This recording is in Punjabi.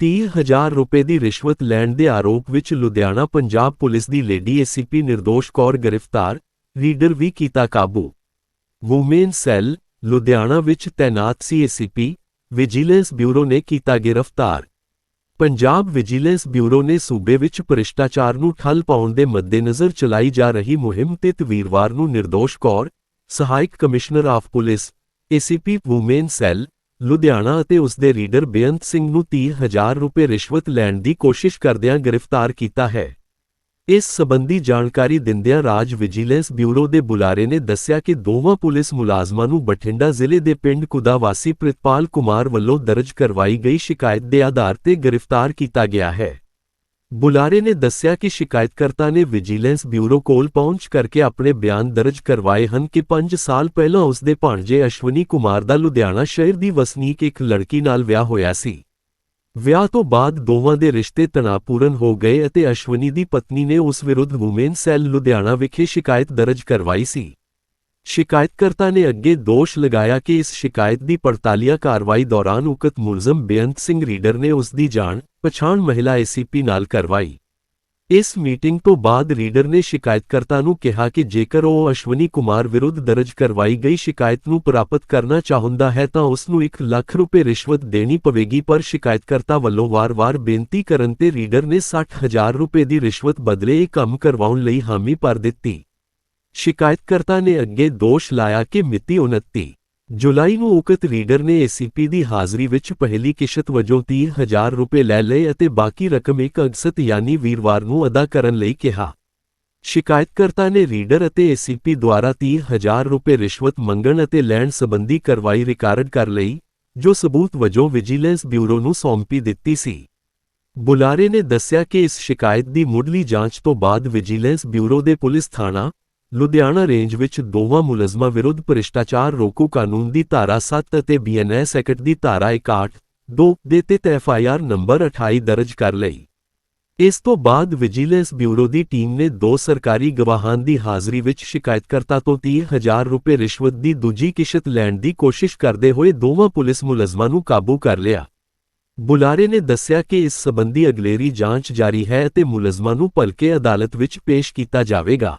ਤੀਹ ਹਜ਼ਾਰ ਰੁਪਏ ਦੀ ਰਿਸ਼ਵਤ ਲੈਣ ਦੇ ਆਰੋਪ ਵਿੱਚ ਲੁਧਿਆਣਾ ਪੰਜਾਬ ਪੁਲਿਸ ਦੀ ਲੇਡੀ ਐਸਸੀਪੀ ਨਿਰਦੋਸ਼ ਕੌਰ ਗ੍ਰਿਫਤਾਰ, ਰੀਡਰ ਵੀ ਕੀਤਾ ਕਾਬੂ। ਵੂਮੇਨ ਸੈੱਲ, ਲੁਧਿਆਣਾ ਵਿੱਚ ਤੈਨਾਤ ਸੀ ਐਸਸੀਪੀ ਵਿਜੀਲੈਂਸ ਬਿਊਰੋ ਨੇ ਕੀਤਾ ਗ੍ਰਿਫਤਾਰ। ਪੰਜਾਬ ਵਿਜੀਲੈਂਸ ਬਿਊਰੋ ਨੇ ਸੂਬੇ ਵਿੱਚ ਭ੍ਰਿਸ਼ਟਾਚਾਰ ਨੂੰ ਠੱਲ ਪਾਉਣ ਦੇ ਮੱਦੇਨਜ਼ਰ ਚਲਾਈ ਜਾ ਰਹੀ ਮੁਹਿੰਮ ਤੇ ਵੀਰਵਾਰ ਨੂੰ ਨਿਰਦੋਸ਼ ਕੌਰ, ਸਹਾਇਕ commissioner of police, ACP women cell, Ludhiana ਅਤੇ ਉਸ ਦੇ ਰੀਡਰ ਬੇਅੰਤ ਸਿੰਘ ਨੂੰ 30000 ਰੁਪਏ ਰਿਸ਼ਵਤ ਲੈਣ ਦੀ ਕੋਸ਼ਿਸ਼ ਕਰਦਿਆਂ ਗ੍ਰਿਫਤਾਰ ਕੀਤਾ ਹੈ। ਇਸ ਸਬੰਧੀ ਜਾਣਕਾਰੀ ਦਿੰਦਿਆਂ ਰਾਜ ਵਿਜੀਲੈਂਸ ਬਿਊਰੋ ਦੇ ਬੁਲਾਰੇ ਨੇ ਦੱਸਿਆ ਕਿ ਦੋਵਾਂ ਪੁਲਿਸ ਮੁਲਾਜ਼ਮਾਂ ਨੂੰ ਬਠਿੰਡਾ ਜ਼ਿਲ੍ਹੇ ਦੇ ਪਿੰਡ ਕੁਦਾਵਾਸੀ ਪ੍ਰਿਤਪਾਲ ਕੁਮਾਰ ਵੱਲੋਂ ਦਰਜ ਕਰਵਾਈ ਗਈ ਸ਼ਿਕਾਇਤ ਦੇ ਆਧਾਰ ਤੇ ਗ੍ਰਿਫਤਾਰ ਕੀਤਾ ਗਿਆ ਹੈ। ਬੁਲਾਰੇ ਨੇ ਦੱਸਿਆ ਕਿ ਸ਼ਿਕਾਇਤਕਰਤਾ ਨੇ ਵਿਜੀਲੈਂਸ ਬਿਊਰੋ ਕੋਲ ਪਹੁੰਚ ਕਰਕੇ ਆਪਣੇ ਬਿਆਨ ਦਰਜ ਕਰਵਾਏ ਹਨ ਕਿ 5 ਸਾਲ ਪਹਿਲਾਂ ਉਸ ਦੇ ਭਾਣਜੇ ਅਸ਼ਵਨੀ ਕੁਮਾਰ ਦਾ ਲੁਧਿਆਣਾ ਸ਼ਹਿਰ ਦੀ ਵਸਨੀਕ ਇੱਕ ਲੜਕੀ ਨਾਲ ਵਿਆਹ ਹੋਇਆ ਸੀ। ਵਿਆਹ ਤੋਂ ਬਾਅਦ ਦੋਵਾਂ ਦੇ ਰਿਸ਼ਤੇ ਤਣਾਅਪੂਰਨ ਹੋ ਗਏ ਅਤੇ ਅਸ਼ਵਨੀ ਦੀ ਪਤਨੀ ਨੇ ਉਸ ਵਿਰੁੱਧ ਵੂਮੇਨ ਸੈੱਲ ਲੁਧਿਆਣਾ ਵਿਖੇ ਸ਼ਿਕਾਇਤ ਦਰਜ ਕਰਵਾਈ ਸੀ। ਸ਼ਿਕਾਇਤਕਰਤਾ ਨੇ ਅੱਗੇ ਦੋਸ਼ ਲਗਾਇਆ ਕਿ ਇਸ ਸ਼ਿਕਾਇਤ ਦੀ ਪੜਤਾਲੀਆ ਕਾਰਵਾਈ ਦੌਰਾਨ ਉਕਤ ਮੁਲਜ਼ਮ ਬੇਅੰਤ ਸਿੰਘ ਰੀਡਰ ਨੇ ਉਸ ਦੀ ਜਾਣ ਪਛਾਣ ਮਹਿਲਾ ਏਸੀਪੀ ਨਾਲ ਕਰਵਾਈ। ਇਸ ਮੀਟਿੰਗ ਤੋਂ ਬਾਅਦ ਰੀਡਰ ਨੇ ਸ਼ਿਕਾਇਤਕਰਤਾ ਨੂੰ ਕਿਹਾ ਕਿ ਜੇਕਰ ਉਹ ਅਸ਼ਵਨੀ ਕੁਮਾਰ ਵਿਰੁੱਧ ਦਰਜ ਕਰਵਾਈ ਗਈ ਸ਼ਿਕਾਇਤ ਨੂੰ ਪ੍ਰਾਪਤ ਕਰਨਾ ਚਾਹੁੰਦਾ ਹੈ ਤਾਂ ਉਸ ਨੂੰ 1 ਲੱਖ ਰੁਪਏ ਰਿਸ਼ਵਤ ਦੇਣੀ ਪਵੇਗੀ, ਪਰ ਸ਼ਿਕਾਇਤਕਰਤਾ ਵੱਲੋਂ ਵਾਰ-ਵਾਰ ਬੇਨਤੀ ਕਰਨ ਤੇ ਰੀਡਰ ਨੇ 60000 ਰੁਪਏ ਦੀ ਰਿਸ਼ਵਤ ਬਦਲੇ ਇਹ ਕੰਮ ਕਰਵਾਉਣ ਲਈ ਹਾਮੀ ਭਰ ਦਿੱਤੀ। ਸ਼ਿਕਾਇਤਕਰਤਾ ਨੇ ਅੱਗੇ ਦੋਸ਼ ਲਾਇਆ ਕਿ ਮਿਤੀ 29 ਜੁਲਾਈ ਨੂੰ ਉਕਤ ਰੀਡਰ ਨੇ ਏਸੀਪੀ ਦੀ ਹਾਜ਼ਰੀ ਵਿੱਚ ਪਹਿਲੀ ਕਿਸ਼ਤ ਵਜੋਂ 30000 ਰੁਪਏ ਲੈ ਲਏ ਅਤੇ ਬਾਕੀ ਰਕਮ ਇੱਕ ਅਗਸਤ ਯਾਨੀ ਵੀਰਵਾਰ ਨੂੰ ਅਦਾ ਕਰਨ ਲਈ ਕਿਹਾ। ਸ਼ਿਕਾਇਤਕਰਤਾ ਨੇ ਰੀਡਰ ਅਤੇ ਏਸੀਪੀ ਦੁਆਰਾ 30000 ਰੁਪਏ ਰਿਸ਼ਵਤ ਮੰਗਣ ਅਤੇ ਲੈਣ ਸੰਬੰਧੀ ਕਾਰਵਾਈ ਰਿਕਾਰਡ ਕਰ ਲਈ, ਜੋ ਸਬੂਤ ਵਜੋਂ ਵਿਜੀਲੈਂਸ ਬਿਊਰੋ ਨੂੰ ਸੌਂਪੀ ਦਿੱਤੀ ਸੀ। ਬੁਲਾਰੇ ਨੇ ਦੱਸਿਆ ਕਿ ਇਸ ਸ਼ਿਕਾਇਤ ਦੀ ਮੁੱਢਲੀ ਜਾਂਚ ਤੋਂ ਬਾਅਦ ਵਿਜੀਲੈਂਸ ਬਿਊਰੋ ਦੇ ਪੁਲਿਸ ਥਾਣਾ ਲੁਧਿਆਣਾ ਰੇਂਜ ਵਿੱਚ ਦੋਵਾਂ ਮੁਲਜ਼ਮਾਂ ਵਿਰੁੱਧ ਭ੍ਰਿਸ਼ਟਾਚਾਰ ਰੋਕੂ ਕਾਨੂੰਨ ਦੀ ਧਾਰਾ 7 ਅਤੇ ਬੀਐਨਐਸ ਐਕਟ ਦੀ ਧਾਰਾ 61 2 ਦੇ ਤਹਿਤ ਐਫਆਈਆਰ ਨੰਬਰ 28 ਦਰਜ ਕਰ ਲਈ। ਇਸ ਤੋਂ ਬਾਅਦ ਵਿਜੀਲੈਂਸ ਬਿਊਰੋ ਦੀ ਟੀਮ ਨੇ ਦੋ ਸਰਕਾਰੀ ਗਵਾਹਾਂ ਦੀ ਹਾਜ਼ਰੀ ਵਿੱਚ ਸ਼ਿਕਾਇਤਕਰਤਾ ਤੋਂ 30000 ਰੁਪਏ ਰਿਸ਼ਵਤ ਦੀ ਦੂਜੀ ਕਿਸ਼ਤ ਲੈਣ ਦੀ ਕੋਸ਼ਿਸ਼ ਕਰਦੇ ਹੋਏ ਦੋਵਾਂ ਪੁਲਿਸ ਮੁਲਜ਼ਮਾਂ ਨੂੰ ਕਾਬੂ ਕਰ ਲਿਆ। ਬੁਲਾਰੇ ਨੇ ਦੱਸਿਆ ਕਿ ਇਸ ਸਬੰਧੀ ਅਗਲੇਰੀ ਜਾਂਚ ਜਾਰੀ ਹੈ ਅਤੇ ਮੁਲਜ਼ਮਾਂ ਨੂੰ ਭਲਕੇ ਅਦਾਲਤ ਵਿੱਚ ਪੇਸ਼ ਕੀਤਾ ਜਾਵੇਗਾ।